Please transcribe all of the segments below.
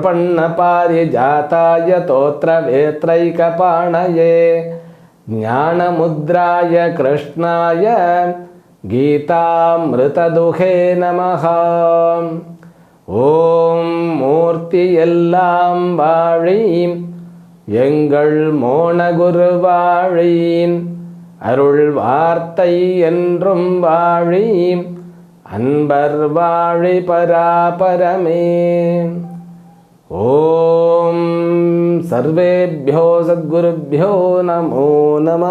प्रपन्नपारिजाताय तोत्रवेत्रैकपाणये ज्ञानमुद्राय कृष्णाय गीतामृतदुहे नमः ஓம் மூர்த்தி எல்லாம் வாழி எங்கள் மோனகுருவாழி அருள் வார்த்தை என்றும் வாழி அன்பர் வாழி பராபரமே ஓம் சர்வேபியோ சத்குருபியோ நமோ நம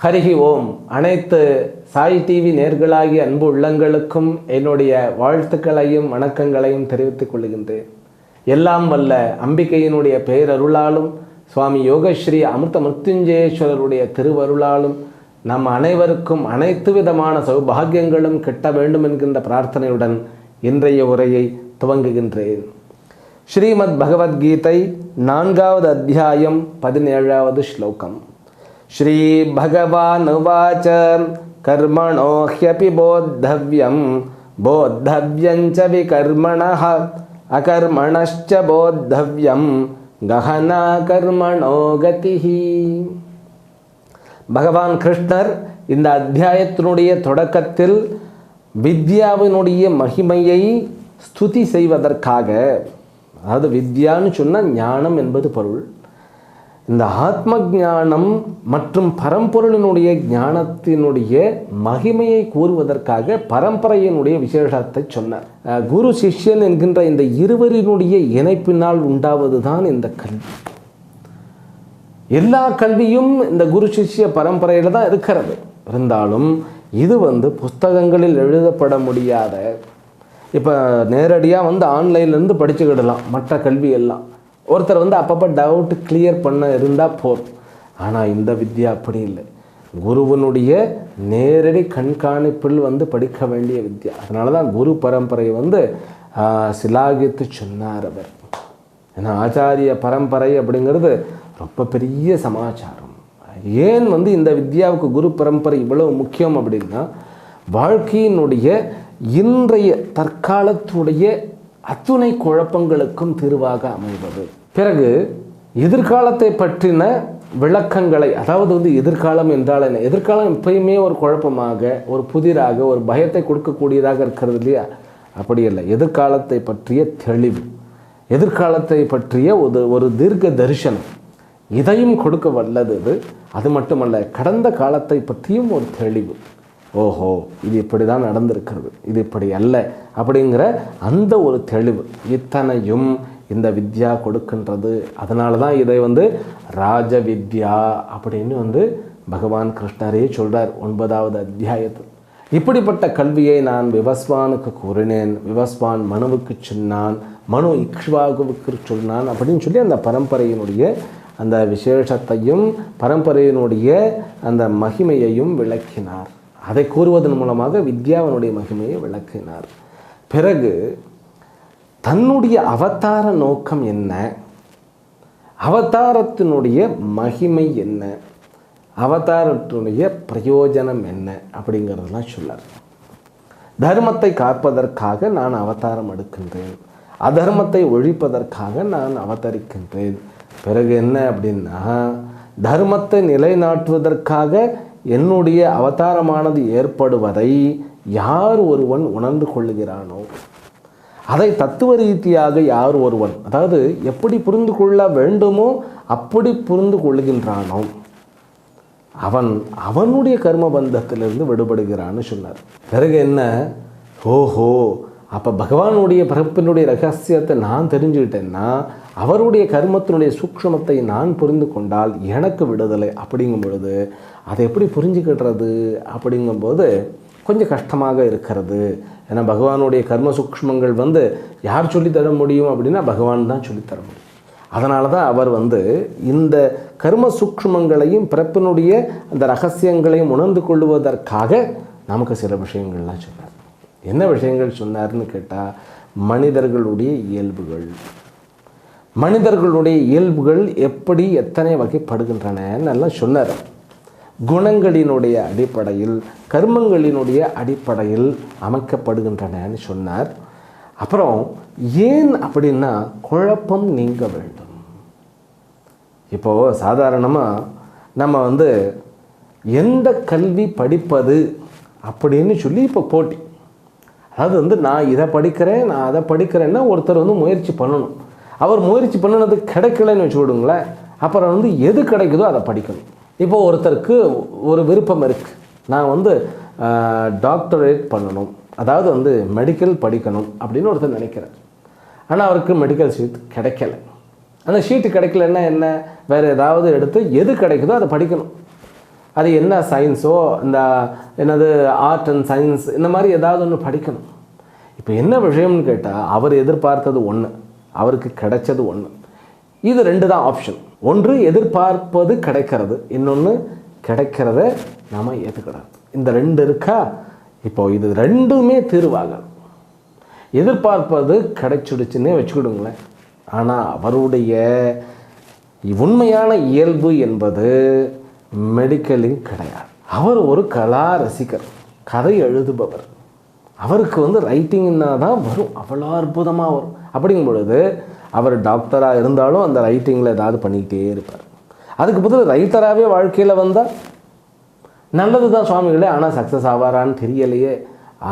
ஹரிஹி ஓம் அனைத்து சாய் டிவி நேர்களாகிய அன்பு உள்ளங்களுக்கும் என்னுடைய வாழ்த்துக்களையும் வணக்கங்களையும் தெரிவித்துக் கொள்கின்றேன். எல்லாம் வல்ல அம்பிகையினுடைய பேரருளாலும் சுவாமி யோகஸ்ரீ அமிர்த மிருத்யுஞ்சயேஸ்வரருடைய திருவருளாலும் நம் அனைவருக்கும் அனைத்து விதமான சௌபாகியங்களும் கிட்ட வேண்டும் என்கின்ற பிரார்த்தனையுடன் இன்றைய உரையை துவங்குகின்றேன். ஸ்ரீமத் பகவத்கீதை நான்காவது அத்தியாயம் பதினேழாவது ஸ்லோகம். ஸ்ரீ பகவான் உவாச்ச கர்மணோ ஹியபி போத்தவ்யம் போத்தவ்யஞ்ச விகர்மண அகர்மணச்ச போத்தவ்யம் கஹனா கர்மணோ கதிஹி. பகவான் கிருஷ்ணர் இந்த அத்தியாயத்தினுடைய தொடக்கத்தில் வித்யாவினுடைய மகிமையை ஸ்துதி செய்வதற்காக அதாவது வித்யான்னு சொன்னால் ஞானம் என்பது பொருள். இந்த ஆத்ம ஞானம் மற்றும் பரம்பொருளினுடைய ஞானத்தினுடைய மகிமையை கூறுவதற்காக பரம்பரையினுடைய விசேஷத்தை சொன்னார். குரு சிஷ்யன் என்கின்ற இந்த இருவரினுடைய இணைப்பினால் உண்டாவது தான் இந்த கல்வி. எல்லா கல்வியும் இந்த குரு சிஷ்ய பரம்பரையில் தான் இருக்கிறது. இருந்தாலும் இது வந்து புஸ்தகங்களில் எழுதப்பட முடியாத இப்போ நேரடியாக வந்து ஆன்லைன்லேருந்து படிச்சுக்கிடலாம் மற்ற கல்வி எல்லாம் ஒருத்தர் வந்து அப்பப்போ டவுட் கிளியர் பண்ண இருந்தால் போதும். ஆனால் இந்த வித்யா அப்படி இல்லை. குருவனுடைய நேரடி கண்காணிப்பில் வந்து படிக்க வேண்டிய வித்யா. அதனால தான் குரு பரம்பரை வந்து சிலாகித்து சொன்னார் அவர். ஏன்னா ஆச்சாரிய பரம்பரை அப்படிங்கிறது ரொம்ப பெரிய சமாச்சாரம். ஏன் வந்து இந்த வித்யாவுக்கு குரு பரம்பரை இவ்வளவு முக்கியம் அப்படின்னா வாழ்க்கையினுடைய இன்றைய தற்காலத்துடைய அத்துணை குழப்பங்களுக்கும் தீர்வாக அமைவது. பிறகு எதிர்காலத்தை பற்றின விளக்கங்களை அதாவது வந்து எதிர்காலம் என்றால் என்ன? எதிர்காலம் எப்பயுமே ஒரு குழப்பமாக ஒரு புதிராக ஒரு பயத்தை கொடுக்கக்கூடியதாக இருக்கிறது இல்லையா? அப்படி இல்லை எதிர்காலத்தை பற்றிய தெளிவு எதிர்காலத்தை பற்றிய ஒரு ஒரு தீர்க்க தரிசனம். இதையும் கொடுக்க வல்லது இது அது மட்டுமல்ல கடந்த காலத்தை பற்றியும் ஒரு தெளிவு. ஓஹோ இது இப்படி தான் நடந்திருக்கிறது இது இப்படி அல்ல அப்படிங்கிற அந்த ஒரு தெளிவு இத்தனையும் இந்த வித்யா கொடுக்கின்றது. அதனால தான் இதை வந்து ராஜ வித்யா அப்படின்னு வந்து பகவான் கிருஷ்ணரே சொல்கிறார் ஒன்பதாவது அத்தியாயத்தில். இப்படிப்பட்ட கல்வியை நான் விவஸ்வானுக்கு கூறினேன் விவஸ்வான் மனுவுக்கு சொன்னான் மனு இக்ஷ்வாகுவுக்கு சொன்னான் அப்படின்னு சொல்லி அந்த பரம்பரையினுடைய அந்த விசேஷத்தையும் பரம்பரையினுடைய அந்த மகிமையையும் விளக்கினார். அதை கூறுவதன் மூலமாக வித்யாவினுடைய மகிமையை விளக்கினார். பிறகு தன்னுடைய அவதார நோக்கம் என்ன? அவதாரத்தினுடைய மகிமை என்ன? அவதாரத்தினுடைய பிரயோஜனம் என்ன? அப்படிங்கிறதெல்லாம் சொல்லார். தர்மத்தை காப்பதற்காக நான் அவதாரம் எடுக்கின்றேன். அதர்மத்தை ஒழிப்பதற்காக நான் அவதரிக்கின்றேன். பிறகு என்ன அப்படின்னா தர்மத்தை நிலைநாட்டுவதற்காக என்னுடைய அவதாரமானது ஏற்படுவதை யார் ஒருவன் உணர்ந்து கொள்ளுகிறானோ அதை தத்துவ ரீதியாக யார் ஒருவன் அதாவது எப்படி புரிந்து கொள்ள வேண்டுமோ அப்படி புரிந்து கொள்ளுகின்றானோ அவன் அவனுடைய கர்ம பந்தத்திலிருந்து விடுபடுகிறான்னு சொன்னார். பிறகு என்ன? ஓஹோ அப்போ பகவானுடைய பிறப்பினுடைய ரகசியத்தை நான் தெரிஞ்சுக்கிட்டேன்னா அவருடைய கர்மத்தினுடைய சூக்ஷமத்தை நான் புரிந்து கொண்டால் எனக்கு விடுதலை அப்படிங்கும் பொழுது அதை எப்படி புரிஞ்சுக்கிடுறது அப்படிங்கும்போது கொஞ்சம் கஷ்டமாக இருக்கிறது. ஏன்னா பகவானுடைய கர்ம சூக்ஷ்மங்கள் வந்து யார் சொல்லித்தர முடியும் அப்படின்னா பகவான் தான் சொல்லித்தர முடியும். அதனால தான் அவர் வந்து இந்த கர்ம சூக்ஷ்மங்களையும் பிறப்பினுடைய அந்த ரகசியங்களையும் உணர்ந்து கொள்வதற்காக நமக்கு சில விஷயங்கள்லாம் சொன்னார் என்ன விஷயங்கள் சொன்னார்னு கேட்டால் மனிதர்களுடைய இயல்புகள். மனிதர்களுடைய இயல்புகள் எப்படி எத்தனை வகைப்படுகின்றன எல்லாம் சொன்னார். குணங்களினுடைய அடிப்படையில் கர்மங்களினுடைய அடிப்படையில் அமைக்கப்படுகின்றனன்னு சொன்னார். அப்புறம் ஏன் அப்படின்னா குழப்பம் நீங்க வேண்டும். இப்போது சாதாரணமாக நம்ம வந்து எந்த கல்வி படிப்பது அப்படின்னு சொல்லி இப்போ போட்டி. அதாவது வந்து நான் இதை படிக்கிறேன் நான் அதை படிக்கிறேன்னா ஒருத்தர் வந்து முயற்சி பண்ணணும். அவர் முயற்சி பண்ணினது கிடைக்கலன்னு வச்சு விடுங்களேன் அப்புறம் வந்து எது கிடைக்குதோ அதை படிக்கணும். இப்போ ஒருத்தருக்கு ஒரு விருப்பம் இருக்குது நான் வந்து டாக்டரேட் பண்ணணும். அதாவது வந்து மெடிக்கல் படிக்கணும் அப்படின்னு ஒருத்தர் நினைக்கிறார். ஆனால் அவருக்கு மெடிக்கல் சீட் கிடைக்கல. அந்த ஷீட்டு கிடைக்கலன்னா என்ன? வேறு ஏதாவது எடுத்து எது கிடைக்குதோ அதை படிக்கணும். அது என்ன சயின்ஸோ இந்த என்னது ஆர்ட் அண்ட் சயின்ஸ் இந்த மாதிரி ஏதாவது ஒன்று படிக்கணும். இப்போ என்ன விஷயம்னு கேட்டால் அவர் எதிர்பார்த்தது ஒன்று அவருக்கு கிடைச்சது ஒன்று இது ரெண்டு தான் ஆப்ஷன் ஒன்று எதிர்பார்ப்பது கிடைக்கிறது. இன்னொன்று கிடைக்கிறத நாம் ஏற்றுக்கிறார் இந்த ரெண்டு இருக்கா? இப்போ இது ரெண்டுமே தீர்வாகணும். எதிர்பார்ப்பது கிடைச்சிடுச்சுன்னே வச்சுக்கிடுங்களேன். ஆனால் அவருடைய உண்மையான இயல்பு என்பது மெடிக்கலிங் கிடையாது. அவர் ஒரு கலா ரசிகர் கதை எழுதுபவர். அவருக்கு வந்து ரைட்டிங்னா தான் வரும். அவ்வளோ அற்புதமாக வரும். அப்படிங்கும் பொழுது அவர் டாக்டராக இருந்தாலும் அந்த ரைட்டிங்கில் ஏதாவது பண்ணிக்கிட்டே இருப்பார். அதுக்கு பதில் ரைட்டராகவே வாழ்க்கையில் வந்தால் நல்லது தான் சுவாமிகளே ஆனால் சக்ஸஸ் ஆவாரான்னு தெரியலையே.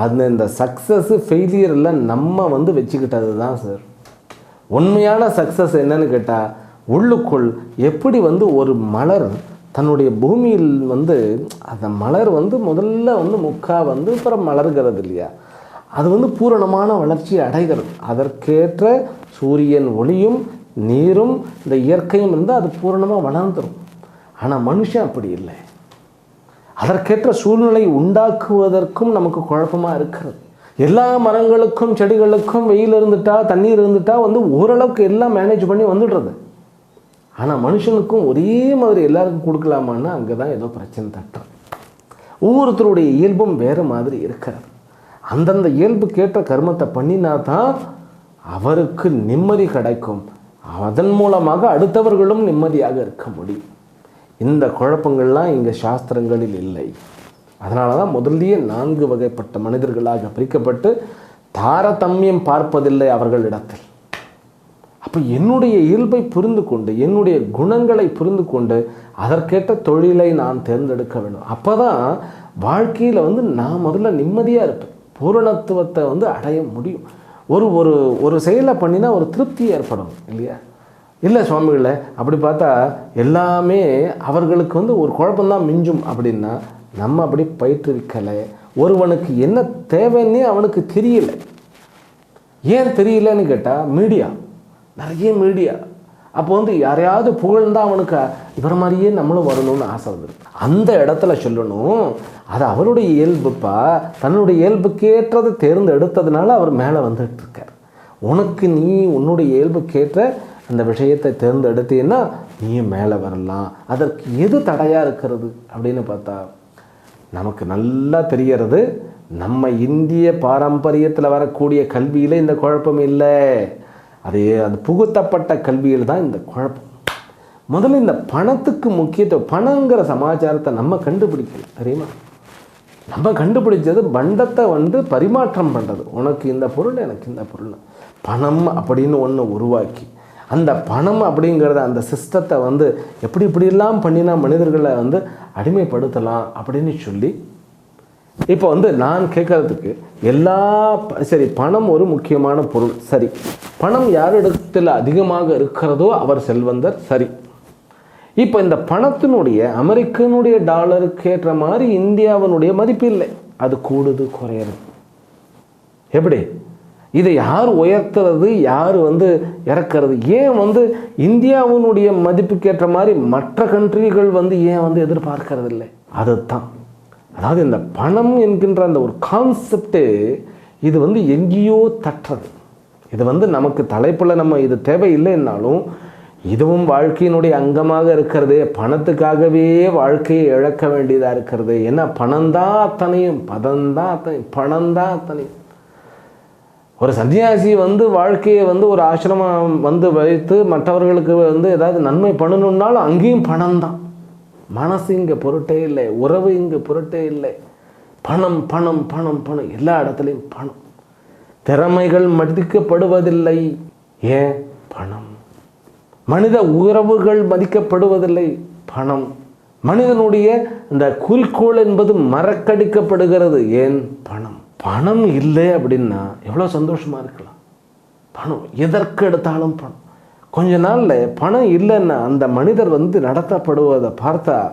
அந்த இந்த சக்ஸஸ் ஃபெயிலியரில் நம்ம வந்து வச்சுக்கிட்டது தான் சார் உண்மையான சக்ஸஸ் என்னன்னு கேட்டால் உள்ளுக்குள் எப்படி வந்து ஒரு மலர் தன்னுடைய பூமியில் வந்து அந்த மலர் வந்து முதல்ல வந்து முக்கா வந்து அப்புறம் மலர்கிறது இல்லையா? அது வந்து பூரணமான வளர்ச்சி அடைகிறது. அதற்கேற்ற சூரியன் ஒளியும் நீரும் இந்த இயற்கையும் இருந்தால் அது பூரணமாக வளர்ந்துடும் ஆனால் மனுஷன் அப்படி இல்லை. அதற்கேற்ற சூழ்நிலை உண்டாக்குவதற்கும் நமக்கு குழப்பமாக இருக்கிறது. எல்லா மரங்களுக்கும் செடிகளுக்கும் வெயில் இருந்துட்டா தண்ணீர் இருந்துட்டா வந்து ஓரளவுக்கு எல்லாம் மேனேஜ் பண்ணி வந்துடுறது. ஆனால் மனுஷனுக்கும் ஒரே மாதிரி எல்லாருக்கும் கொடுக்கலாமான்னா அங்கே தான் ஏதோ பிரச்சனை தட்டுறது. ஒவ்வொருத்தருடைய இயல்பும் வேறு மாதிரி இருக்கிறது. அந்தந்த இயல்புக்கேற்ற கர்மத்தை பண்ணினா தான் அவருக்கு நிம்மதி கிடைக்கும். அதன் மூலமாக அடுத்தவர்களும் நிம்மதியாக இருக்க முடியும். இந்த குழப்பங்கள்லாம் இங்கே சாஸ்திரங்களில் இல்லை. அதனால தான் முதல்லயே நான்கு வகைப்பட்ட மனிதர்களாக பிரிக்கப்பட்டு தாரதமியம் பார்ப்பதில்லை அவர்களிடத்தில். அப்போ என்னுடைய இயல்பை புரிந்து கொண்டு என்னுடைய குணங்களை புரிந்து கொண்டு அதற்கேற்ற தொழிலை நான் தேர்ந்தெடுக்க வேண்டும். அப்போ தான் வாழ்க்கையில் வந்து நான் முதல்ல நிம்மதியாக இருப்பேன். பூரணத்துவத்தை வந்து அடைய முடியும். ஒரு ஒரு ஒரு செயலை பண்ணினா ஒரு திருப்தி ஏற்படும் இல்லையா? இல்லை சுவாமிகளை அப்படி பார்த்தா எல்லாமே அவர்களுக்கு வந்து ஒரு குழப்பம்தான் மிஞ்சும் அப்படின்னா நம்ம அப்படி பயிற்றுவிக்கலை. ஒருவனுக்கு என்ன தேவைன்னே அவனுக்கு தெரியல. ஏன் தெரியலன்னு கேட்டால் மீடியா நிறைய மீடியா அப்போ வந்து யாரையாவது புகழ்ந்தா அவனுக்கு இவர் மாதிரியே நம்மளும் வரணும்னு ஆசை வந்துருக்கு அந்த இடத்துல சொல்லணும் அது அவருடைய இயல்புப்பா தன்னுடைய இயல்புக்கேற்றதை தேர்ந்தெடுத்ததுனால அவர் மேலே வந்துட்டு இருக்கார் உனக்கு நீ உன்னுடைய இயல்புக்கேற்ற அந்த விஷயத்தை தேர்ந்தெடுத்தீன்னா நீயும் மேலே வரலாம். அதற்கு எது தடையாக இருக்கிறது அப்படின்னு பார்த்தா நமக்கு நல்லா தெரியறது நம்ம இந்திய பாரம்பரியத்தில் வரக்கூடிய கல்வியில் இந்த குழப்பம் இல்லை. அது அது புகுத்தப்பட்ட கல்வியில் தான் இந்த குழப்பம். முதல்ல இந்த பணத்துக்கு முக்கியத்துவம் பணங்கிற சமாச்சாரத்தை நம்ம கண்டுபிடிக்கல தெரியுமா? நம்ம கண்டுபிடிச்சது பண்டத்தை வந்து பரிமாற்றம் பண்ணுறது உனக்கு இந்த பொருள் எனக்கு இந்த பொருள். பணம் அப்படின்னு ஒன்று உருவாக்கி அந்த பணம் அப்படிங்கிறத அந்த சிஸ்டத்தை வந்து எப்படி இப்படியெல்லாம் பண்ணினா மனிதர்களை வந்து அடிமைப்படுத்தலாம் அப்படின்னு சொல்லி இப்போ வந்து நான் கேட்கறதுக்கு எல்லா ப- சரி பணம் ஒரு முக்கியமான பொருள். சரி. பணம் யாரிடத்தில் அதிகமாக இருக்கிறதோ அவர் செல்வந்தர். சரி. இப்போ இந்த பணத்தினுடைய அமெரிக்கனுடைய டாலருக்கு ஏற்ற மாதிரி இந்தியாவினுடைய மதிப்பு இல்லை. அது கூடுது குறையிறது. எப்படி? இதை யார் உயர்த்துறது யார் வந்து இறக்கிறது? ஏன் வந்து இந்தியாவினுடைய மதிப்புக்கேற்ற மாதிரி மற்ற கண்ட்ரிகள் வந்து ஏன் வந்து எதிர்பார்க்கறதில்லை? அதுதான். அதாவது இந்த பணம் என்கின்ற அந்த ஒரு கான்செப்டு இது வந்து எங்கேயோ தட்டுறது. இது வந்து நமக்கு தலைப்பில் நம்ம இது தேவையில்லைன்னாலும் இதுவும் வாழ்க்கையினுடைய அங்கமாக இருக்கிறது பணத்துக்காகவே வாழ்க்கையை இழக்க வேண்டியதாக இருக்கிறது. ஏன்னா பணம் தான் அத்தனையும் பதம் தான் அத்தனையும் பணம் தான் அத்தனையும். ஒரு சன்னியாசி வந்து வாழ்க்கையை வந்து ஒரு ஆசிரமம் வந்து வைத்து மற்றவர்களுக்கு வந்து ஏதாவது நன்மை பண்ணணுன்னாலும் அங்கேயும் பணம் தான் மனசு இங்கே பொருட்டே இல்லை உறவு இங்கே பொருட்டே இல்லை. பணம் பணம் பணம் பணம் எல்லா இடத்துலையும் பணம். திறமைகள் மதிக்கப்படுவதில்லை. ஏன்? பணம். மனித உறவுகள் மதிக்கப்படுவதில்லை. பணம். மனிதனுடைய இந்த குறிக்கோள் என்பது மறக்கடிக்கப்படுகிறது. ஏன்? பணம். பணம் இல்லை அப்படின்னா எவ்வளோ சந்தோஷமா இருக்கலாம். பணம். எதற்கு எடுத்தாலும் பணம். கொஞ்ச நாளில் பணம் இல்லைன்னா அந்த மனிதர் வந்து நடத்தப்படுவதை பார்த்தா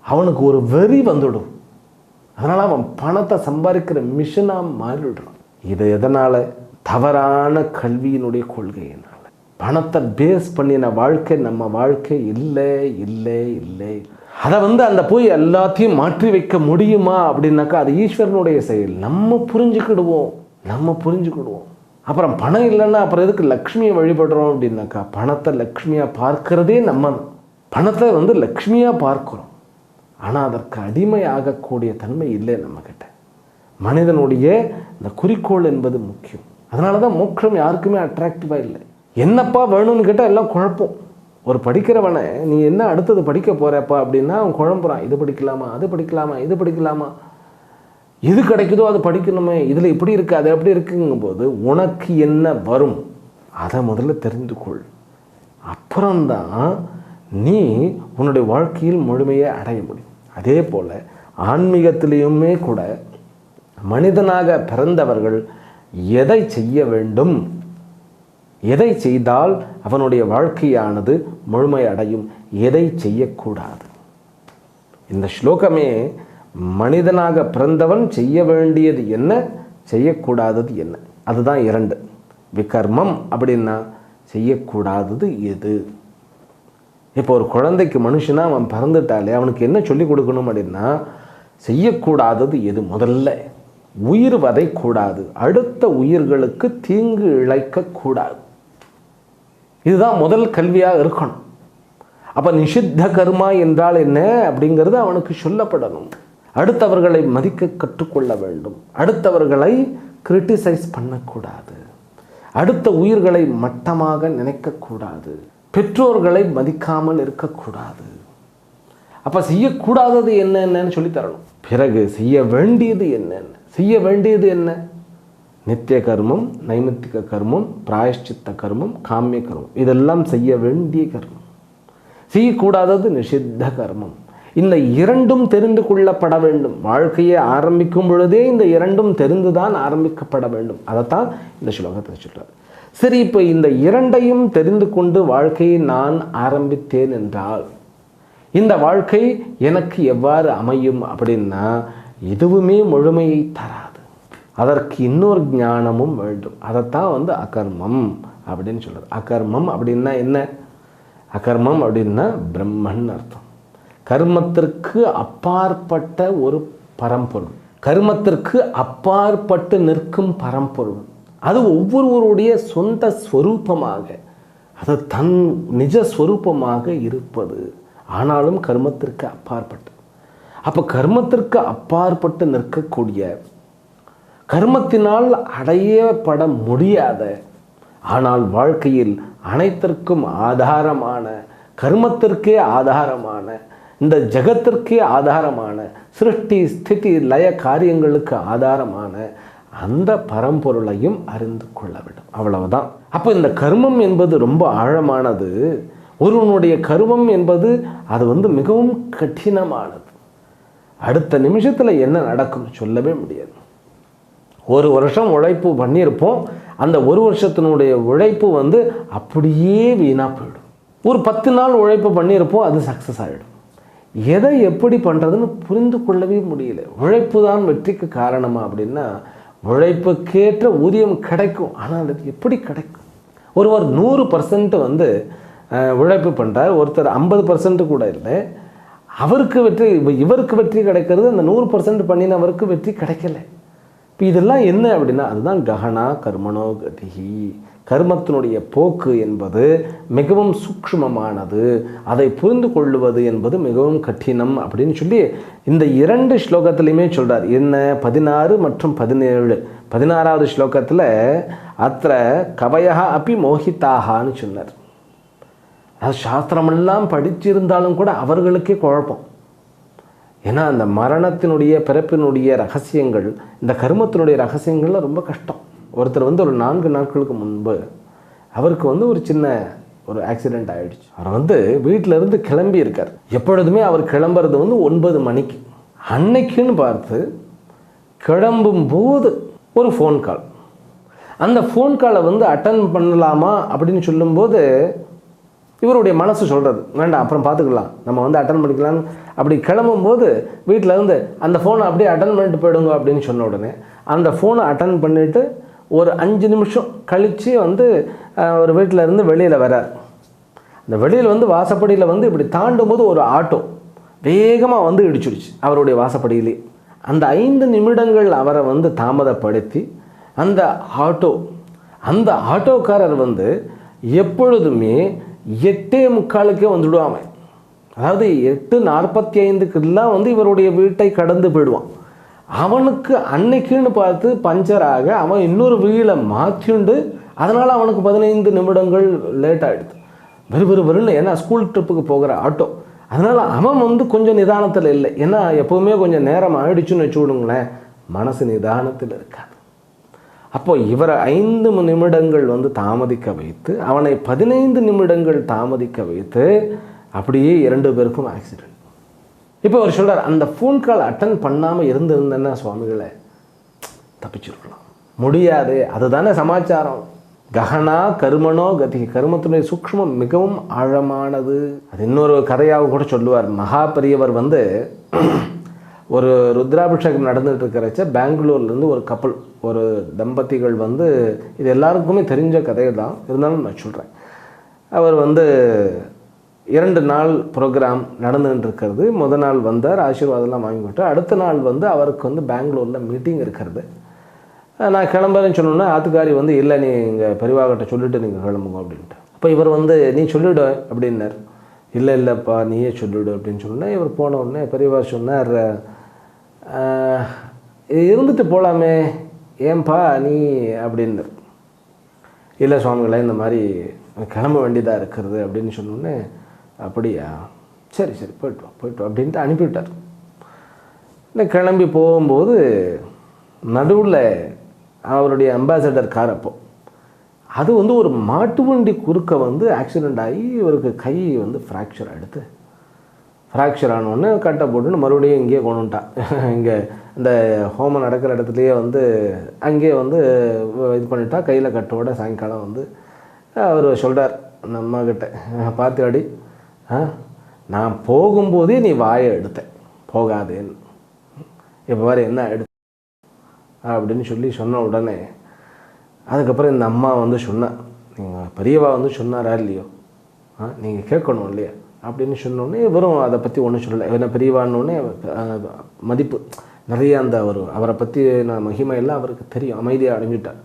அவனுக்கு ஒரு வெறி வந்துடும். அதனால் அவன் பணத்தை சம்பாதிக்கிற மிஷனாக மாறிடுறான் இது எதனால்? தவறான கல்வியினுடைய கொள்கையினால். பணத்தை பேஸ் பண்ணின வாழ்க்கை நம்ம வாழ்க்கை இல்லை இல்லை இல்லை. அதை வந்து அந்த போய் எல்லாத்தையும் மாற்றி வைக்க முடியுமா அப்படின்னாக்கா அது ஈஸ்வரனுடைய செயல். நம்ம புரிஞ்சுக்கிடுவோம். நம்ம புரிஞ்சுக்கிடுவோம். அப்புறம் பணம் இல்லைன்னா அப்புறம் எதுக்கு லக்ஷ்மியை வழிபடுறோம் அப்படின்னாக்கா பணத்தை லக்ஷ்மியாக பார்க்கிறதே நம்ம பணத்தை வந்து லக்ஷ்மியாக பார்க்குறோம். ஆனால் அதற்கு அடிமை ஆகக்கூடிய தன்மை இல்லை நம்மக்கிட்ட மனிதனுடைய இந்த குறிக்கோள் என்பது முக்கியம். அதனால தான் மோட்சம் யாருக்குமே அட்ராக்டிவாக இல்லை. என்னப்பா வேணும்னு கேட்டால் எல்லாம் குழப்பம். ஒரு படிக்கிறவனை நீ என்ன அடுத்தது படிக்க போகிறப்பா அப்படின்னா அவன் குழம்புறான். இது படிக்கலாமா? அது படிக்கலாமா? இது படிக்கலாமா? எது கிடைக்குதோ அது படிக்கணுமே. இதில் இப்படி இருக்குது அது எப்படி இருக்குங்கும்போது உனக்கு என்ன வரும்? அதை முதல்ல தெரிந்து கொள் அப்புறம்தான் நீ உன்னுடைய வாழ்க்கையில் முழுமையை அடைய முடியும். அதே போல் ஆன்மீகத்திலேயுமே கூட மனிதனாக பிறந்தவர்கள் எதை செய்ய வேண்டும்? எதை செய்தால் அவனுடைய வாழ்க்கையானது முழுமை அடையும் எதை செய்யக்கூடாது? இந்த ஸ்லோகமே மனிதனாக பிறந்தவன் செய்ய வேண்டியது என்ன? செய்யக்கூடாதது என்ன? அதுதான் இரண்டு. விகர்மம் அப்படின்னா செய்யக்கூடாதது எது? இப்போ ஒரு குழந்தைக்கு மனுஷனா அவன் பிறந்துட்டாலே அவனுக்கு என்ன சொல்லி கொடுக்கணும் அப்படின்னா செய்யக்கூடாதது எது? முதல்ல உயிர் வதைக்கூடாது. அடுத்த உயிர்களுக்கு தீங்கு இழைக்கக்கூடாது. இதுதான் முதல் கல்வியாக இருக்கணும். அப்போ நிஷித்த கர்மா என்றால் என்ன அப்படிங்கிறது அவனுக்கு சொல்லப்படணும். அடுத்தவர்களை மதிக்க கற்றுக்கொள்ள வேண்டும். அடுத்தவர்களை கிரிட்டிசைஸ் பண்ணக்கூடாது. அடுத்த உயிர்களை மட்டமாக நினைக்கக்கூடாது. பெற்றோர்களை மதிக்காமல் இருக்கக்கூடாது. அப்போ செய்யக்கூடாதது என்னென்னு சொல்லி தரணும் பிறகு செய்ய வேண்டியது என்னென்ன செய்ய வேண்டியது என்ன? நித்திய கர்மம் நைமித்திக கர்மம் பிராயஷ்சித்த கர்மம் காமிய கர்மம். இதெல்லாம் செய்ய வேண்டிய கர்மம். செய்யக்கூடாதது நிஷித்த கர்மம். இந்த இரண்டும் தெரிந்து கொள்ளப்பட வேண்டும். வாழ்க்கையை ஆரம்பிக்கும் பொழுதே இந்த இரண்டும் தெரிந்துதான் ஆரம்பிக்கப்பட வேண்டும். அதைத்தான் இந்த ஸ்லோகத்தை சொல்கிறார் சரி இப்போ இந்த இரண்டையும் தெரிந்து கொண்டு வாழ்க்கையை நான் ஆரம்பித்தேன் என்றால் இந்த வாழ்க்கை எனக்கு எவ்வாறு அமையும் அப்படின்னா எதுவுமே முழுமையை தராது. அதற்கு இன்னொரு ஞானமும் வேண்டும். அதைத்தான் வந்து அகர்மம் அப்படின்னு சொல்கிறது அகர்மம் அப்படின்னா என்ன? அகர்மம் அப்படின்னா பிரம்மன் அர்த்தம். கர்மத்திற்கு அப்பாற்பட்ட ஒரு பரம்பொருள். கர்மத்திற்கு அப்பாற்பட்டு நிற்கும் பரம்பொருள். அது ஒவ்வொருவருடைய சொந்த ஸ்வரூபமாக அது தன் நிஜ ஸ்வரூபமாக இருப்பது. ஆனாலும் கர்மத்திற்கு அப்பாற்பட்டு அப்போ கர்மத்திற்கு அப்பாற்பட்டு நிற்கக்கூடிய கர்மத்தினால் அடையப்பட முடியாத ஆனால் வாழ்க்கையில் அனைத்திற்கும் ஆதாரமான கர்மத்திற்கே ஆதாரமான இந்த ஜகத்திற்கே ஆதாரமான சிருஷ்டி ஸ்திதி லய காரியங்களுக்கு ஆதாரமான அந்த பரம்பொருளையும் அறிந்து கொள்ள வேண்டும். அவ்வளவுதான். அப்போ இந்த கர்மம் என்பது ரொம்ப ஆழமானது. ஒருவனுடைய கர்மம் என்பது அது வந்து மிகவும் கடினமானது. அடுத்த நிமிஷத்தில் என்ன நடக்கும் சொல்லவே முடியாது. ஒரு வருஷம் உழைப்பு பண்ணியிருப்போம். அந்த ஒரு வருஷத்தினுடைய உழைப்பு வந்து அப்படியே வீணாக போயிடும். ஒரு பத்து நாள் உழைப்பு பண்ணியிருப்போம் அது சக்ஸஸ் ஆகிடும் எதை எப்படி பண்ணுறதுன்னு புரிந்து கொள்ளவே முடியல. உழைப்பு தான் வெற்றிக்கு காரணமா அப்படின்னா உழைப்புக்கேற்ற ஊதியம் கிடைக்கும். ஆனால் அது எப்படி கிடைக்கும்? ஒருவர் நூறு பர்சன்ட் வந்து உழைப்பு பண்ணுறார் ஒருத்தர் ஐம்பது பர்சன்ட் கூட இல்லை. அவருக்கு வெற்றி இவருக்கு வெற்றி கிடைக்கிறது அந்த நூறு பர்சன்ட் பண்ணினவருக்கு வெற்றி கிடைக்கல. இப்போ இதெல்லாம் என்ன அப்படின்னா அதுதான் ககனா கர்மனோ கதிகி கர்மத்தினுடைய போக்கு என்பது மிகவும் சூக்ஷ்மமானது. அதை புரிந்து கொள்ளுவது என்பது மிகவும் கடினம் அப்படின்னு சொல்லி இந்த இரண்டு ஸ்லோகத்திலையுமே சொல்கிறார் என்ன? பதினாறு மற்றும் பதினேழு. பதினாறாவது ஸ்லோகத்தில் அத்த கவையா அப்பி மோகித்தாகான்னு சொன்னார். அது சாஸ்திரமெல்லாம் படிச்சிருந்தாலும் கூட அவர்களுக்கே குழப்பம். ஏன்னா அந்த மரணத்தினுடைய பிறப்பினுடைய ரகசியங்கள் இந்த கர்மத்தினுடைய ரகசியங்கள்லாம் ரொம்ப கஷ்டம். ஒருத்தர் வந்து ஒரு நான்கு நாட்களுக்கு முன்பு அவருக்கு வந்து ஒரு சின்ன ஒரு ஆக்சிடெண்ட் ஆகிடுச்சு அவர் வந்து வீட்டிலேருந்து கிளம்பி இருக்கார். எப்பொழுதுமே அவர் கிளம்புறது வந்து ஒன்பது மணிக்கு. அன்னைக்குன்னு பார்த்து கிளம்பும்போது ஒரு ஃபோன் கால் அந்த ஃபோன் காலை வந்து அட்டன் பண்ணலாமா அப்படின்னு சொல்லும்போது இவருடைய மனசு சொல்கிறது வேண்டாம் அப்புறம் பார்த்துக்கலாம். நம்ம வந்து அட்டன் பண்ணிக்கலாம்னு. அப்படி கிளம்பும்போது வீட்டில் இருந்து அந்த ஃபோனை அப்படியே அட்டன் பண்ணிட்டு போயிடுங்க அப்படின்னு சொன்ன உடனே அந்த ஃபோனை அட்டன் பண்ணிவிட்டு ஒரு அஞ்சு நிமிஷம் கழித்து வந்து ஒரு வீட்டில் இருந்து வெளியில் வரார் அந்த வெளியில் வந்து வாசப்படியில் வந்து இப்படி தாண்டும் போது ஒரு ஆட்டோ வேகமாக வந்து இடிச்சிடுச்சு அவருடைய வாசப்படியிலே. அந்த ஐந்து நிமிடங்கள் அவரை வந்து தாமதப்படுத்தி அந்த ஆட்டோ அந்த ஆட்டோக்காரர் வந்து எப்பொழுதுமே எட்டே முக்காலுக்கே வந்துடுவான் அதாவது எட்டு நாற்பத்தி ஐந்துக்கெல்லாம் வந்து இவருடைய வீட்டை கடந்து போயிடுவான். அவனுக்கு அன்னைக்குன்னு பார்த்து பஞ்சராக அவன் இன்னொரு வீலை மாற்றிண்டு அதனால் அவனுக்கு பதினைந்து நிமிடங்கள் லேட் ஆகிடுது வெறு வெறு வெறுன்னு ஏன்னா ஸ்கூல் ட்ரிப்புக்கு போகிற ஆட்டோ அதனால் அவன் வந்து கொஞ்சம் நிதானத்தில் இல்லை. ஏன்னா எப்போவுமே கொஞ்சம் நேரம் ஆயிடுச்சுன்னு வச்சு விடுங்களேன் மனசு நிதானத்தில் இருக்காது. அப்போ இவரை ஐந்து நிமிடங்கள் வந்து தாமதிக்க வைத்து அவனை பதினைந்து நிமிடங்கள் தாமதிக்க வைத்து அப்படியே இரண்டு பேருக்கும் ஆக்சிடென்ட் இப்போ அவர் சொல்கிறார் அந்த ஃபோன் கால் அட்டன் பண்ணாமல் இருந்திருந்தேன்னா சுவாமிகளை தப்பிச்சிருக்கலாம். முடியாது அதுதானே சமாச்சாரம். ககனா கருமனோ கதி கருமத்தினுடைய சூக்மம் மிகவும் ஆழமானது. அது இன்னொரு கதையாக கூட சொல்லுவார். மகா பெரியவர் வந்து ஒரு ருத்ராபிஷேகம் நடந்துகிட்டு இருக்கிறச்ச பெங்களூர்லேருந்து ஒரு கப்பல் ஒரு தம்பதிகள் வந்து இது எல்லாருக்குமே தெரிஞ்ச கதை தான் இருந்தாலும் நான் சொல்கிறேன் அவர் வந்து இரண்டு நாள் ப்ரோக்ராம் நடந்துகிட்டு இருக்கிறது முத நாள் வந்தார் ஆசீர்வாதம்லாம் வாங்கிவிட்டு அடுத்த நாள் வந்து அவருக்கு வந்து பெங்களூரில் மீட்டிங் இருக்கிறது. நான் கிளம்புறேன்னு சொன்னோன்னே ஆத்துக்காரி வந்து இல்லை நீ இங்கே பெரியவாகிட்ட சொல்லிவிட்டு நீங்கள் கிளம்புங்க அப்படின்ட்டு. அப்போ இவர் வந்து நீ சொல்லிவிடு அப்படின்னார். இல்லை இல்லைப்பா நீயே சொல்லிவிடு அப்படின்னு சொன்னேன் இவர் போன உடனே பெரியவா சொன்னார் இருந்துட்டு போகலாமே ஏன்பா நீ அப்படின்னார். இல்லை சுவாமிகளே இந்த மாதிரி கிளம்ப வேண்டியதாக இருக்கிறது அப்படின்னு சொன்னோன்னே அப்படியா? சரி சரி போயிட்டு வா போய்ட்டு வா அப்படின்ட்டு அனுப்பிவிட்டார். நான் கிளம்பி போகும்போது நடுவில் அவருடைய அம்பாசடர் கார் அப்போ. அது வந்து ஒரு மாட்டு வண்டி குறுக்க வந்து ஆக்சிடெண்ட் ஆகி இவருக்கு கை வந்து ஃப்ராக்சர் ஆகிடுது ஃப்ராக்சர் ஆனோடனே கட்டை போட்டுன்னு மறுபடியும் இங்கேயே கொண்டு வந்துட்டான். இங்கே இந்த ஹோமம் நடக்கிற இடத்துலையே வந்து அங்கேயே வந்து இது பண்ணிட்டா கையில் கட்டோட சாயங்காலம் வந்து அவர் சொல்கிறார் நம்ம கிட்ட பார்த்துக்காடி நான் போகும்போதே நீ வாயை எடுத்தேன் போகாதேன்னு. இப்போ வேறு என்ன எடுத்த? அப்படின்னு சொல்லி சொன்ன உடனே அதுக்கப்புறம் இந்த அம்மா வந்து சொன்னேன் நீங்கள் பெரியவா வந்து சொன்னாரா இல்லையோ? ஆ நீங்கள் கேட்கணும் இல்லையா? அப்படின்னு சொன்னோடனே இவரும் அதை பற்றி ஒன்றும் சொல்லலை. என்ன பெரியவான்னொடனே மதிப்பு நிறைய அந்த ஒரு அவரை பற்றி நான் மகிமையெல்லாம் அவருக்கு தெரியும். அமைதியாக அடைஞ்சிட்டார்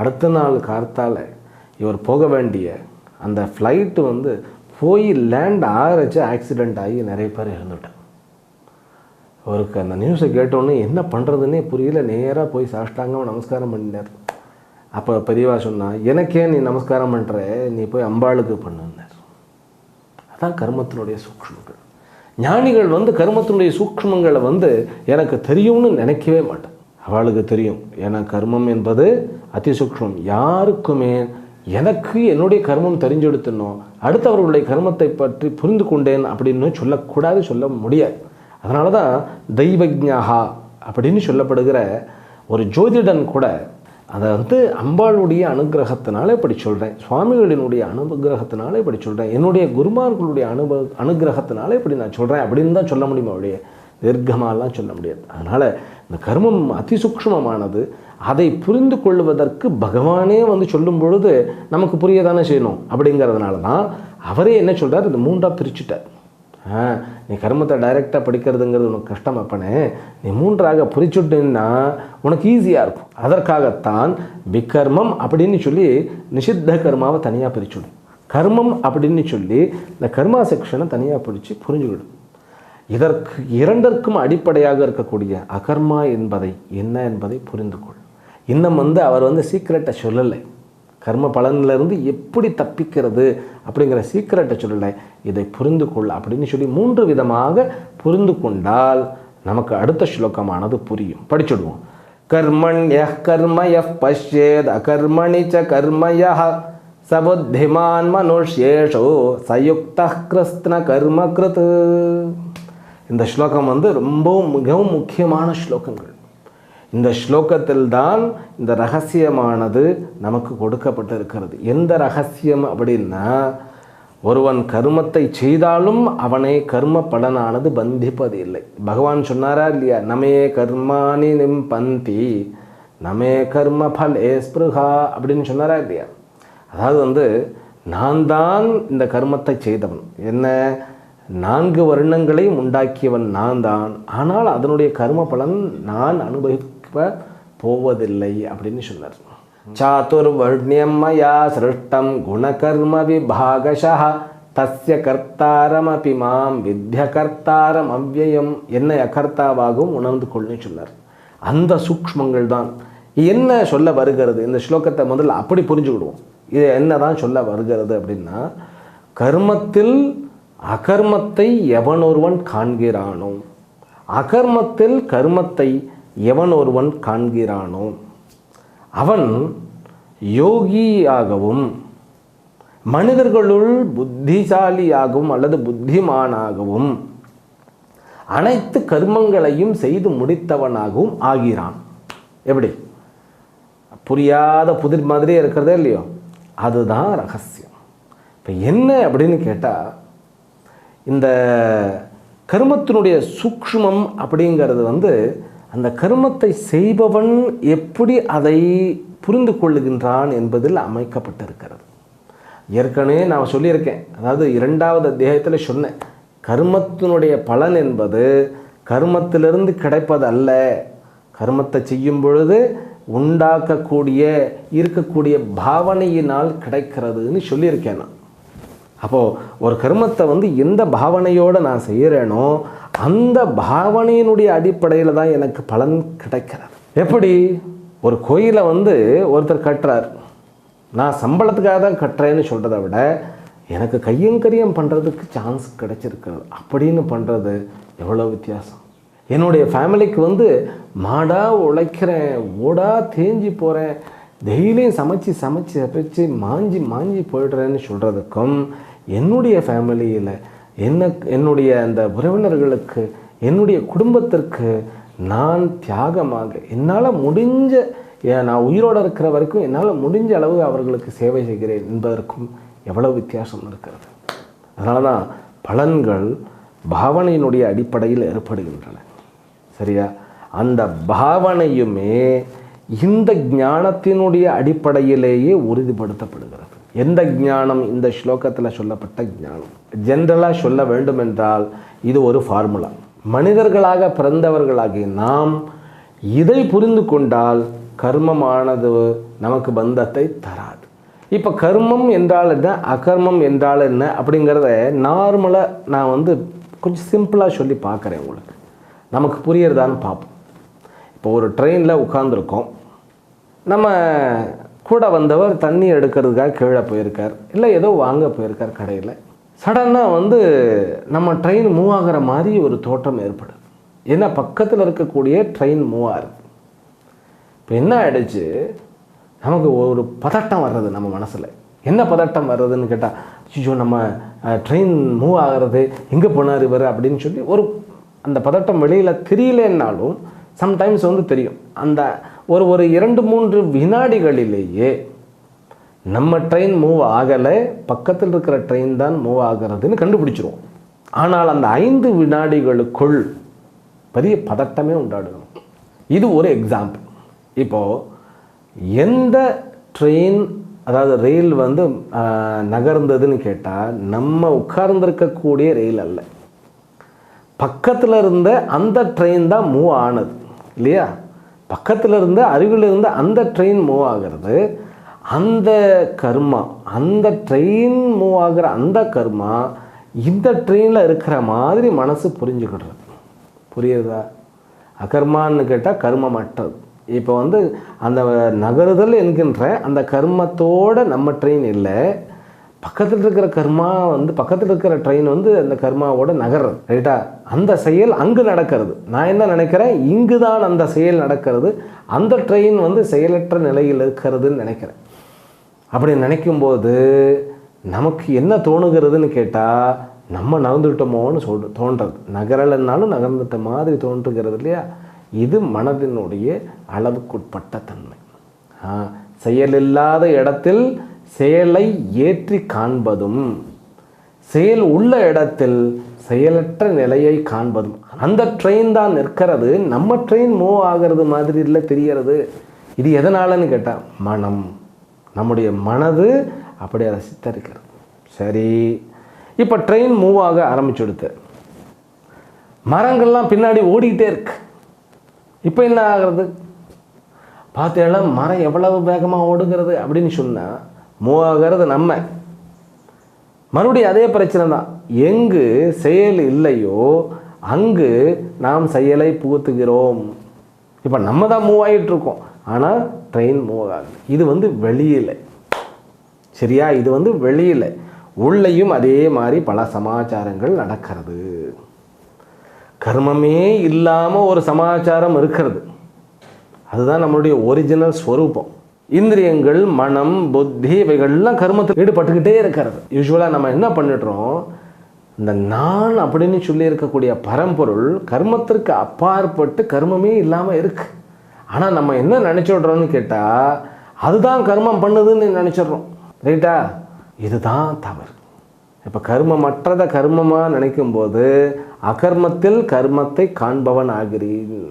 அடுத்த நாள் கார்த்தால் இவர் போக வேண்டிய அந்த ஃப்ளைட்டு வந்து போய் லேண்ட் ஆகிறச்சு ஆக்சிடெண்ட் ஆகி நிறைய பேர் இறந்துட்டார் அவருக்கு அந்த நியூஸை கேட்டோன்னே என்ன பண்ணுறதுன்னே புரியல. நேராக போய் சாஷ்டாங்க நமஸ்காரம் பண்ணினார் அப்போ பெரியவா சொன்னா எனக்கே நீ நமஸ்காரம் பண்ணுற நீ போய் அம்பாளுக்கு பண்ணுனார் அதான் கர்மத்தினுடைய சூக்ஷ்மங்கள். ஞானிகள் வந்து கர்மத்தினுடைய சூக்ஷ்மங்களை வந்து எனக்கு தெரியும்னு நினைக்கவே மாட்டேன் அவளுக்கு தெரியும். ஏன்னா கர்மம் என்பது அதிசூக்ஷ்மம் யாருக்குமே எனக்கு என்னுடைய கர்மம் தெரிஞ்செடுத்தணும் அடுத்தவர்களுடைய கர்மத்தை பற்றி புரிந்து கொண்டேன் அப்படின்னு சொல்லக்கூடாது சொல்ல முடியாது. அதனால தான் தெய்வஜாகா அப்படின்னு சொல்லப்படுகிற ஒரு ஜோதிடன் கூட அதை வந்து அம்பாளுடைய அனுகிரகத்தினால இப்படி சொல்கிறேன் சுவாமிகளினுடைய அனுகிரகத்தினால இப்படி சொல்கிறேன் என்னுடைய குருமார்களுடைய அனுப அனுகிரகத்தினால இப்படி நான் சொல்கிறேன் அப்படின்னு தான் சொல்ல முடியுமா அவளுடைய தீர்க்கமாலாம் சொல்ல முடியாது. அதனால் இந்த கர்மம் அதிசூக்ஷ்மமானது அதை புரிந்து கொள்வதற்கு பகவானே வந்து சொல்லும் பொழுது நமக்கு புரிய தானே செய்யணும்? அப்படிங்கிறதுனால தான் அவரே என்ன சொல்கிறார் இந்த மூன்றாக பிரிச்சுட்டார். நீ கர்மத்தை டைரெக்டாக படிக்கிறதுங்கிறது உனக்கு கஷ்டம் அப்பனே. நீ மூன்றாக பிரிச்சுட்டுன்னா உனக்கு ஈஸியாக இருக்கும். அதற்காகத்தான் விகர்மம் அப்படின்னு சொல்லி நிஷித்த கர்மாவை தனியாக பிரிச்சுடும். கர்மம் அப்படின்னு சொல்லி இந்த கர்மா செக்ஷனை தனியாக பிடிச்சி புரிஞ்சுக்கிடும். இதற்கு இரண்டிற்கும் அடிப்படையாக இருக்கக்கூடிய அகர்மா என்பதை என்ன என்பதை புரிந்து கொள் இன்னும் வந்து அவர் வந்து சீக்கிரட்டை சொல்லலை. கர்ம பலனிலிருந்து எப்படி தப்பிக்கிறது அப்படிங்கிற சீக்கிரட்டை சொல்லலை. இதை புரிந்து கொள் அப்படின்னு சொல்லி மூன்று விதமாக புரிந்து கொண்டால் நமக்கு அடுத்த ஸ்லோகமானது புரியும். படிச்சுடுவோம். கர்மண்ய கர்மய பஷ்யேத் அகர்மணி ச கர்மய சபுத்திமான் மனுஷ்யேஷோ சயுக்த கிருஷ்ண கர்ம கிருத். இந்த ஸ்லோகம் வந்து ரொம்பவும் மிகவும் முக்கியமான ஸ்லோகங்கள். இந்த ஸ்லோகத்தில் தான் இந்த ரகசியமானது நமக்கு கொடுக்கப்பட்டிருக்கிறது. எந்த ரகசியம் அப்படின்னா ஒருவன் கர்மத்தை செய்தாலும் அவனை கர்ம பலனானது பந்திப்பது இல்லை. பகவான் சொன்னாரா இல்லையா? நமே கர்மானி நிம்பந்தி நமே கர்ம பலே ஸ்பிருகா அப்படின்னு சொன்னாரா இல்லையா? அதாவது வந்து நான் தான் இந்த கர்மத்தை செய்தவன். என்ன? நான்கு வருணங்களையும் உண்டாக்கியவன் நான் தான் ஆனால் அதனுடைய கர்ம பலன் நான் அனுபவிக்க போவதில்லை அப்படின்னு சொன்னார். சாதுர்வர்ணியம் மயா சிருஷ்டம் குணகர்ம விபாகஷா தஸ்ய கர்த்தாரமபி மாம் வித்ய கர்த்தாரம் அவ்யயம் என்னை அகர்த்தாவாகவும் உணர்ந்து கொள்ளுன்னு சொன்னார். அந்த சூக்ஷ்மங்கள் தான். என்ன சொல்ல வருகிறது? இந்த ஸ்லோகத்தை முதல்ல அப்படி புரிஞ்சுக்கிடுவோம். இது என்ன தான் சொல்ல வருகிறது அப்படின்னா கர்மத்தில் அகர்மத்தை எவன் ஒருவன் காண்கிறானோ? அகர்மத்தில் கர்மத்தை எவன் ஒருவன் காண்கிறானோ? அவன் யோகியாகவும் மனிதர்களுள் புத்திசாலியாகவும் அல்லது புத்திமானாகவும் அனைத்து கர்மங்களையும் செய்து முடித்தவனாகவும் ஆகிறான். எப்படி? புரியாத புதிர் மாதிரியே இருக்கிறதே இல்லையோ? அதுதான் ரகசியம். இப்போ என்ன அப்படின்னு கேட்டால் இந்த கர்மத்தினுடைய சூக்ஷ்மம் அப்படிங்கிறது வந்து அந்த கர்மத்தை செய்பவன் எப்படி அதை புரிந்து கொள்ளுகின்றான் என்பதில் அமைக்கப்பட்டிருக்கிறது. ஏற்கனவே நான் சொல்லியிருக்கேன். அதாவது இரண்டாவது அத்தியாயத்தில் சொன்னேன். கர்மத்தினுடைய பலன் என்பது கர்மத்திலிருந்து கிடைப்பது அல்ல கர்மத்தை செய்யும் பொழுது உண்டாக்கக்கூடிய இருக்கக்கூடிய பாவனையினால் கிடைக்கிறதுன்னு சொல்லியிருக்கேன் நான். அப்போது ஒரு கர்மத்தை வந்து எந்த பாவனையோடு நான் செய்கிறேனோ அந்த பாவனையினுடைய அடிப்படையில் தான் எனக்கு பலன் கிடைக்கிறது. எப்படி? ஒரு கோயிலை வந்து ஒருத்தர் கட்டுறார். நான் சம்பளத்துக்காக தான் கட்டுறேன்னு சொல்கிறத விட எனக்கு கையங்கரியம் பண்ணுறதுக்கு சான்ஸ் கிடைச்சிருக்கிறது. அப்படின்னு பண்ணுறது எவ்வளோ வித்தியாசம்? என்னுடைய ஃபேமிலிக்கு வந்து மாடாக உழைக்கிறேன் ஓடா தேஞ்சி போகிறேன் டெய்லியும் சமைச்சு சமைச்சு சமைச்சு மாஞ்சி மாஞ்சி போயிடுறேன்னு சொல்கிறதுக்கும் என்னுடைய ஃபேமிலியில் என்ன என்னுடைய அந்த உறவினர்களுக்கு என்னுடைய குடும்பத்திற்கு நான் தியாகமாக என்னால் முடிஞ்ச நான் உயிரோடு இருக்கிற வரைக்கும் என்னால் முடிஞ்ச அளவு அவர்களுக்கு சேவை செய்கிறேன் என்பதற்கும் எவ்வளவு வித்தியாசம் இருக்கிறது. அதனால தான் பலன்கள் பாவனையினுடைய அடிப்படையில் ஏற்படுகின்றன. சரியா? அந்த பாவனையுமே இந்த ஞானத்தினுடைய அடிப்படையிலேயே உறுதிப்படுத்தப்படுகிறது. எந்த ஞானம் இந்த ஸ்லோகத்தில் சொல்லப்பட்ட ஞானம்? ஜென்ரலாக சொல்ல வேண்டுமென்றால் இது ஒரு ஃபார்முலா மனிதர்களாக பிறந்தவர்களாகி நாம் இதை புரிந்து கொண்டால் கர்மமானது நமக்கு பந்தத்தை தராது. இப்போ கர்மம் என்றால் என்ன? அகர்மம் என்றால் என்ன? அப்படிங்கிறத நார்மலாக நான் வந்து கொஞ்சம் சிம்பிளாக சொல்லி பார்க்குறேன் உங்களுக்கு. நமக்கு புரியறதான்னு பார்ப்போம். இப்போ ஒரு ட்ரெயினில் உட்காந்துருக்கோம் நம்ம கூட வந்தவர் தண்ணி எடுக்கிறதுக்காக கீழே போயிருக்கார். இல்லை ஏதோ வாங்க போயிருக்கார் கடையில். சடனாக வந்து நம்ம ட்ரெயின் மூவ் ஆகிற மாதிரி ஒரு தோட்டம் ஏற்படுது. ஏன்னா பக்கத்தில் இருக்கக்கூடிய ட்ரெயின் மூவ் ஆகுது இப்போ என்ன ஆயிடுச்சு? நமக்கு ஒரு பதட்டம் வர்றது நம்ம மனசில். என்ன பதட்டம் வர்றதுன்னு கேட்டால் ஐயோ நம்ம ட்ரெயின் மூவ் ஆகிறது எங்கே போனார் இவர் அப்படின்னு சொல்லி ஒரு அந்த பதட்டம் வெளியில் தெரியலன்னாலும் சம்டைம்ஸ் வந்து தெரியும். அந்த ஒரு ஒரு இரண்டு மூன்று வினாடிகளிலேயே நம்ம ட்ரெயின் மூவ் ஆகலை. பக்கத்தில் இருக்கிற ட்ரெயின் தான் மூவ் ஆகிறதுன்னு கண்டுபிடிச்சிருவோம். ஆனால் அந்த ஐந்து வினாடிகளுக்குள் பெரிய பதட்டமே உண்டாடும் இது ஒரு எக்ஸாம்பிள் இப்போது எந்த ட்ரெயின் அதாவது ரயில் வந்து நகர்ந்ததுன்னு கேட்டால் நம்ம உட்கார்ந்துருக்கக்கூடிய ரயில் அல்ல. பக்கத்தில் இருந்த அந்த ட்ரெயின் தான் மூவ் ஆனது. இல்லையா? பக்கத்தில் இருந்த அருகில் அந்த ட்ரெயின் மூவ் ஆகிறது. அந்த கர்மா அந்த ட்ரெயின் மூவ் ஆகிற அந்த கர்மா இந்த ட்ரெயினில் இருக்கிற மாதிரி மனசு புரிஞ்சுக்கிடுறது புரியுதா? அகர்மான்னு கேட்டால் கர்மமற்றது இப்போ வந்து அந்த நகருதல் என்கின்ற அந்த கர்மத்தோட நம்ம ட்ரெயின் இல்லை. பக்கத்தில் இருக்கிற கர்மா வந்து பக்கத்தில் இருக்கிற ட்ரெயின் வந்து அந்த கர்மாவோட நகர்றது ரைட்டா அந்த செயல் அங்கு நடக்கிறது. நான் என்ன நினைக்கிறேன்? இங்கு தான் அந்த செயல் நடக்கிறது. அந்த ட்ரெயின் வந்து செயலற்ற நிலையில் இருக்கிறதுன்னு நினைக்கிறேன். அப்படி நினைக்கும்போது நமக்கு என்ன தோணுகிறதுன்னு கேட்டால் நம்ம நகர்ந்துட்டோமோன்னு சொல் தோன்றது. நகரலைன்னாலும் நகர்ந்துட்ட மாதிரி தோன்றுகிறது இல்லையா? இது மனதினுடைய அளவுக்குட்பட்ட தன்மை. செயலில்லாத இடத்தில் செயலை ஏற்றி காண்பதும் செயல் உள்ள இடத்தில் செயலற்ற நிலையை காண்பதும். அந்த ட்ரெயின் தான் நிற்கிறது. நம்ம ட்ரெயின் மூவ் ஆகிறது மாதிரி இல்லை தெரியறது இது எதனாலன்னு கேட்டால் மனம். நம்முடைய மனது அப்படி அதை சரி. இப்போ ட்ரெயின் மூவ் ஆக ஆரம்பிச்சுடுத்து மரங்கள்லாம் பின்னாடி ஓடிக்கிட்டே இருக்கு. இப்போ என்ன ஆகிறது? பார்த்தேன்னா மரம் எவ்வளவு வேகமாக ஓடுகிறது அப்படின்னு சொன்னால் மூவ் ஆகிறது நம்ம. மறுபடியும் அதே பிரச்சனை தான் எங்கு செயல் இல்லையோ அங்கு நாம் செயலை புகுத்துகிறோம். இப்போ நம்ம தான் மூவ் ஆகிட்டு இருக்கோம் ஆனால் ட்ரெயின் மூவ் ஆகுது இது வந்து வெளியில். சரியா? இது வந்து வெளியில். உள்ளேயும் அதே மாதிரி பல சமாச்சாரங்கள் நடக்கிறது. கர்மமே இல்லாமல் ஒரு சமாச்சாரம் இருக்கிறது. அதுதான் நம்மளுடைய ஒரிஜினல் ஸ்வரூபம். இந்திரியங்கள் மனம் புத்தி இவைகள்லாம் கர்மத்தில் ஈடுபட்டுக்கிட்டே இருக்கிறது. யூஸ்வலாக நம்ம என்ன பண்ணிடுறோம்? இந்த நான் அப்படின்னு சொல்லி இருக்கக்கூடிய பரம்பொருள் கர்மத்திற்கு அப்பாற்பட்டு கர்மமே இல்லாமல் இருக்கு. ஆனால் நம்ம என்ன நினச்சிடுறோம்னு கேட்டால் அதுதான் கர்மம் பண்ணுதுன்னு நினச்சிடுறோம். ரைட்டா இதுதான் தவறு. இப்போ கர்மமற்றதை கர்மமாக நினைக்கும்போது அகர்மத்தில் கர்மத்தை காண்பவன் ஆகிறீர்கள்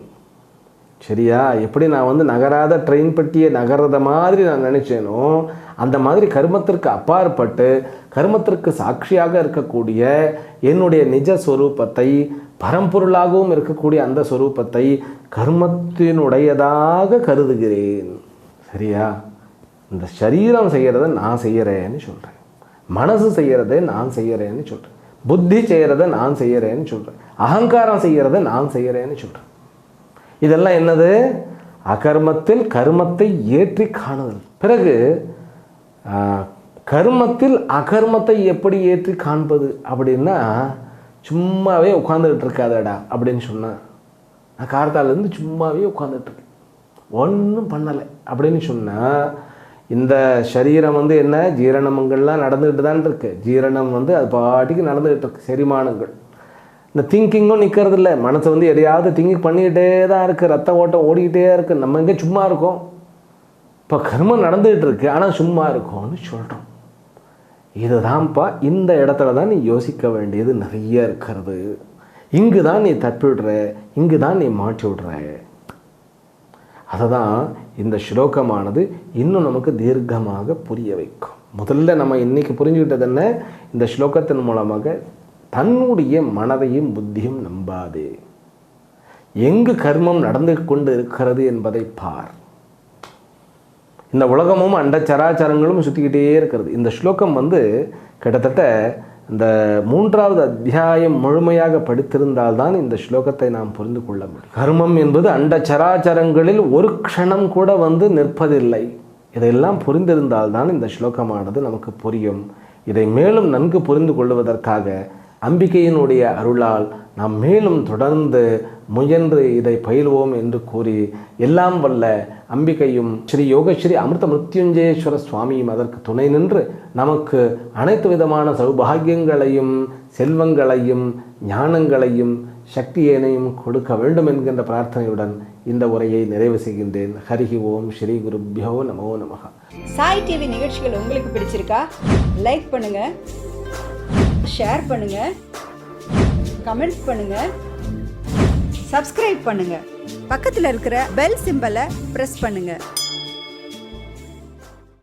சரியா? எப்படி நான் வந்து நகராத ட்ரெயின் பெட்டியை நகர்றத மாதிரி நான் நினச்சேனோ அந்த மாதிரி கர்மத்திற்கு அப்பாற்பட்டு கர்மத்திற்கு சாட்சியாக இருக்கக்கூடிய என்னுடைய நிஜ ஸ்வரூபத்தை பரம்பொருளாகவும் இருக்கக்கூடிய அந்த ஸ்வரூபத்தை கர்மத்தினுடையதாக கருதுகிறேன். சரியா? இந்த சரீரம் செய்கிறத நான் செய்கிறேன்னு சொல்கிறேன் மனசு செய்கிறதை நான் செய்கிறேன்னு சொல்கிறேன் புத்தி செய்கிறத நான் செய்கிறேன்னு சொல்கிறேன் அகங்காரம் செய்கிறத நான் செய்கிறேன்னு சொல்கிறேன் இதெல்லாம் என்னது? அகர்மத்தில் கர்மத்தை ஏற்றி காணுதல். பிறகு கர்மத்தில் அகர்மத்தை எப்படி ஏற்றி காண்பது அப்படின்னா சும்மாவே உட்காந்துக்கிட்டு இருக்காதடா அப்படின்னு சொன்னேன் நான் கார்த்தாலேருந்து சும்மாவே உட்காந்துட்டுருக்கேன் ஒன்றும் பண்ணலை அப்படின்னு சொன்னால் இந்த சரீரம் வந்து என்ன? ஜீரணமங்கள்லாம் நடந்துக்கிட்டு தான் இருக்கு. ஜீரணம் வந்து அது பாட்டிக்கு நடந்துக்கிட்டு இருக்கு. செரிமானங்கள். இந்த திங்கிங்கும் நிற்கிறது இல்லை மனசு வந்து எதையாவது திங்கிங் பண்ணிக்கிட்டே தான் இருக்குது ரத்த ஓட்டம் ஓடிக்கிட்டே இருக்குது நம்ம எங்கே சும்மா இருக்கோம்? இப்போ கர்மம் நடந்துகிட்டு இருக்கு. ஆனால் சும்மா இருக்கோம்னு சொல்கிறோம் இதுதான்ப்பா இந்த இடத்துல தான் நீ யோசிக்க வேண்டியது நிறைய இருக்கிறது. இங்கு தான் நீ தப்பிவிடுற. இங்கு தான் நீ மாட்டி விடுற. அதை தான் இந்த ஸ்லோகமானது இன்னும் நமக்கு தீர்க்கமாக புரிய வைக்கும். முதல்ல நம்ம இன்றைக்கி புரிஞ்சுக்கிட்டது என்ன? இந்த ஸ்லோகத்தின் மூலமாக தன்னுடைய மனதையும் புத்தியும் நம்பாதே. எங்கு கர்மம் நடந்து கொண்டு இருக்கிறது என்பதை பார். இந்த உலகமும் அண்ட சராச்சரங்களும் சுற்றிக்கிட்டே இருக்கிறது. இந்த ஸ்லோகம் வந்து கிட்டத்தட்ட இந்த மூன்றாவது அத்தியாயம் முழுமையாக படித்திருந்தால்தான் இந்த ஸ்லோகத்தை நாம் புரிந்து கொள்ள முடியும். கர்மம் என்பது அண்ட சராச்சரங்களில் ஒரு க்ஷணம் கூட வந்து நிற்பதில்லை. இதையெல்லாம் புரிந்திருந்தால்தான் இந்த ஸ்லோகமானது நமக்கு புரியும். இதை மேலும் நன்கு புரிந்து கொள்வதற்காக அம்பிகையினுடைய அருளால் நாம் மேலும் தொடர்ந்து முயன்று இதை பயில்வோம் என்று கூறி எல்லாம் வல்ல அம்பிகையும் ஸ்ரீ யோகஸ்ரீ அமிர்த மிருத்யுஞ்சேஸ்வர சுவாமியும் அதற்கு துணை நின்று நமக்கு அனைத்து விதமான சௌபாகியங்களையும் செல்வங்களையும் ஞானங்களையும் சக்தியேனையும் கொடுக்க வேண்டும் என்கின்ற பிரார்த்தனையுடன் இந்த உரையை நிறைவு செய்கின்றேன். ஹரிஹி ஓம். ஸ்ரீ குருப்யோ நமோ நமக சாய் டிவி நிகழ்ச்சிகள் உங்களுக்கு பிடிச்சிருக்கா? லைக் பண்ணுங்க. ஷேர் பண்ணுங்க. கமெண்ட்ஸ் பண்ணுங்க. சப்ஸ்கிரைப் பண்ணுங்க. பக்கத்தில் இருக்கிற பெல் சிம்பலை ப்ரெஸ் பண்ணுங்கள்